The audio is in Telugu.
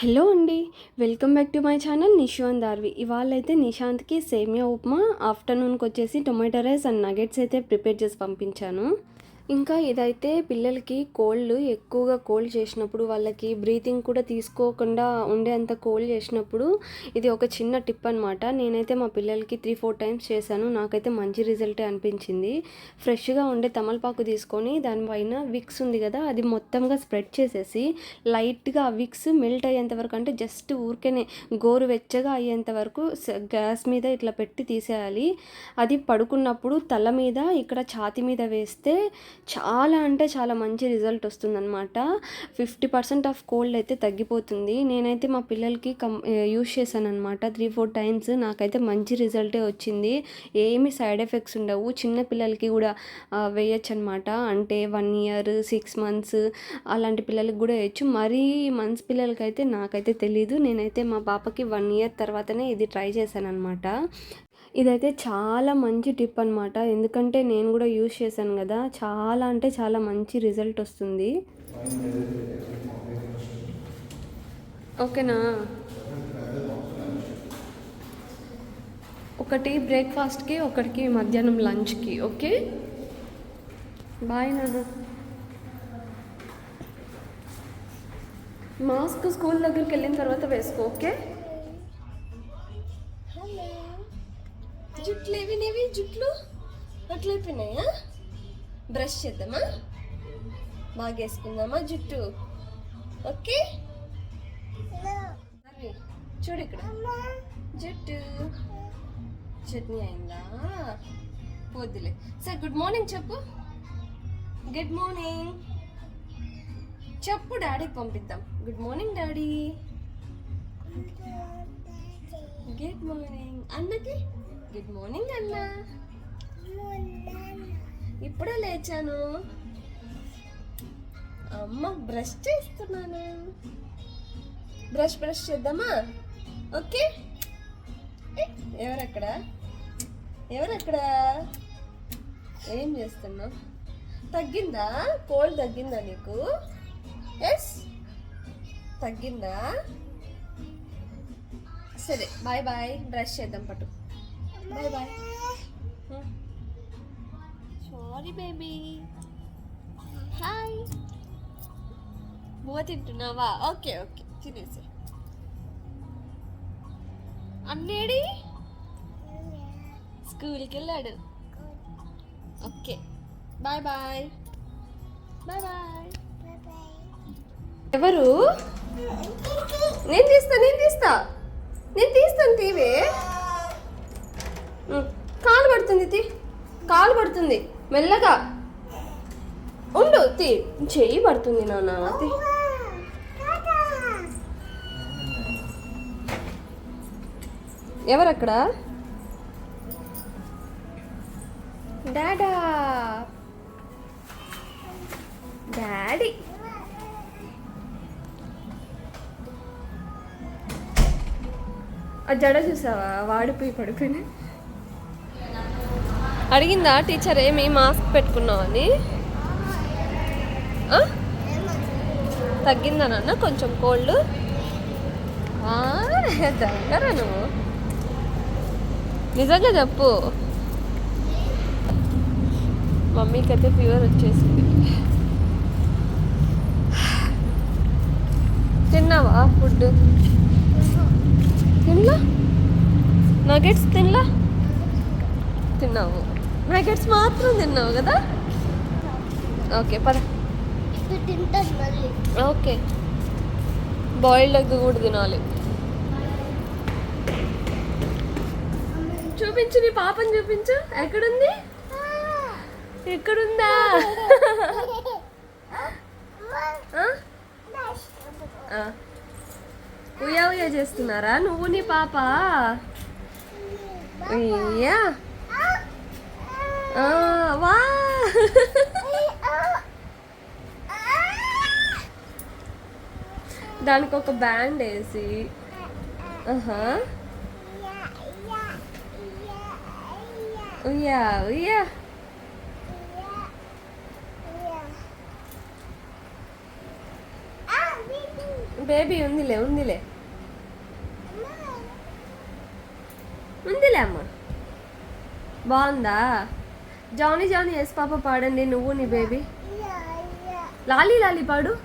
హలో అండి welcome back to my channel Nishant Darvi. ఇవాళ అయితే నిశాంత్కి సేమియా ఉప్మా ఆఫ్టర్నూన్కి వచ్చేసి టొమాటో రైస్ అండ్ నగెట్స్ అయితే ప్రిపేర్ చేసి పంపించాను. ఇంకా ఇదైతే పిల్లలకి కోల్డ్ ఎక్కువగా కోల్డ్ చేసినప్పుడు వాళ్ళకి బ్రీతింగ్ కూడా తీసుకోకుండా ఉండేంత కోల్డ్ చేసినప్పుడు ఇది ఒక చిన్న టిప్ అనమాట నేనైతే మా పిల్లలకి త్రీ ఫోర్ టైమ్స్ చేశాను. నాకైతే మంచి రిజల్టే అనిపించింది. ఫ్రెష్గా ఉండే తమలపాకు తీసుకొని దానిపైన విక్స్ ఉంది కదా అది మొత్తంగా స్ప్రెడ్ చేసేసి లైట్గా ఆ విక్స్ మెల్ట్ అయ్యేంత వరకు అంటే జస్ట్ ఊరికేనే గోరు వెచ్చగా అయ్యేంత వరకు గ్యాస్ మీద ఇట్లా పెట్టి తీసేయాలి. అది పడుకున్నప్పుడు తల మీద ఇక్కడ ఛాతి మీద వేస్తే చాలా అంటే చాలా మంచి రిజల్ట్ వస్తుందన్నమాట. ఫిఫ్టీ పర్సెంట్ ఆఫ్ కోల్డ్ అయితే తగ్గిపోతుంది. నేనైతే మా పిల్లలకి కం యూస్ చేశానమాట త్రీ ఫోర్ టైమ్స్ నాకైతే మంచి రిజల్టే వచ్చింది. ఏమి సైడ్ ఎఫెక్ట్స్ ఉండవు. చిన్న పిల్లలకి కూడా వేయచ్చు అనమాట అంటే వన్ ఇయర్ సిక్స్ మంత్స్ అలాంటి పిల్లలకి కూడా వేయచ్చు. మరీ మంత్స్ పిల్లలకైతే నాకైతే తెలీదు. నేనైతే మా పాపకి వన్ ఇయర్ తర్వాతనే ఇది ట్రై చేశాను అనమాట ఇదైతే చాలా మంచి టిప్ అనమాట ఎందుకంటే నేను కూడా యూజ్ చేశాను కదా. చాలా అంటే చాలా మంచి రిజల్ట్ వస్తుంది. ఓకేనా? ఒకటి బ్రేక్ఫాస్ట్కి ఒకటికి మధ్యాహ్నం లంచ్కి ఓకే? బాయ్ నాన్న. మాస్క్ స్కూల్ దగ్గరికి వెళ్ళిన తర్వాత వేసుకో ఓకే? జుట్లు ఏవి నేవి జుట్లు అట్లయిపోయినాయా బ్రష్ చేద్దామా? బాగా వేసుకుందామా జుట్టు? ఓకే? చూడు ఇక్కడ. జుట్టు. చట్నీ అయిందా? పొద్దులే. సార్ గుడ్ మార్నింగ్ చెప్పు. గుడ్ మార్నింగ్ చెప్పు డాడీకి పంపిద్దాం. Good morning daddy. Good morning అన్నకి? గుడ్ మార్నింగ్ అన్న. ఇప్పుడే లేచాను. అమ్మ బ్రష్ చేస్తున్నాను. బ్రష్ బ్రష్ చేద్దామా? ఓకే ఎవరక్కడ? ఎవరక్కడ? ఏం చేస్తున్నావు? తగ్గిందా? కోల్డ్ తగ్గిందా నీకు? ఎస్ తగ్గిందా? సరే బాయ్ బాయ్ బ్రష్ చేద్దాం పట్టు. Bye bye sorry baby hi బువ్వ తింటున్నావా? ఓకే ఓకే తినేసి. అన్నేడి? స్కూల్కి వెళ్ళాడు okay bye bye bye bye ఎవరు? నేను తీస్తా నేను తీస్తా. నేను తీస్తాను తీవే కాలు పడుతుంది తీ. కాలు పడుతుంది. మెల్లగా. ఉండు తీ. చెయ్యి పడుతుంది నాన్న తీ. ఎవరక్కడ? డాడా. డాడీ. ఆ జడ చూసావా? వాడిపోయి పడిపోయినాయి అడిగిందా టీచర్ ఏమి మాస్క్ పెట్టుకున్నావని తగ్గిందా నాన్న? కొంచెం కోల్డ్? దగ్గర నువ్వు. నిజంగా చెప్పు. మమ్మీకి అయితే ఫీవర్ వచ్చేసింది. తిన్నావా ఫుడ్ తినలా? నగెట్స్ తినలా? తిన్నావు. నగెట్స్ మాత్రం తిన్నావు కదా? ఓకే పద. ఓకే. బాయిల్డ్ ఎగ్ కూడా తినాలి. చూపించు నీ పాపని చూపించు. ఎక్కడుంది? ఎక్కడుందా ఆ? ఆ. ఉయ్యా ఉయ్యా చేస్తున్నారా? నువ్వు నీ పాప? ఉయ్యా ఆ, వా. దానికి ఒక బ్యాండ్ వేసి. ఆహా. ఉయ్యా ఉయ్యా. బేబీ ఉందిలే ఉందిలే. ఉందిలే అమ్మ. బాగుందా? జానీ జానీ ఎస్ పాప పాడండి నువ్వు నీ బేబీ. లాలీ లాలీ పాడు.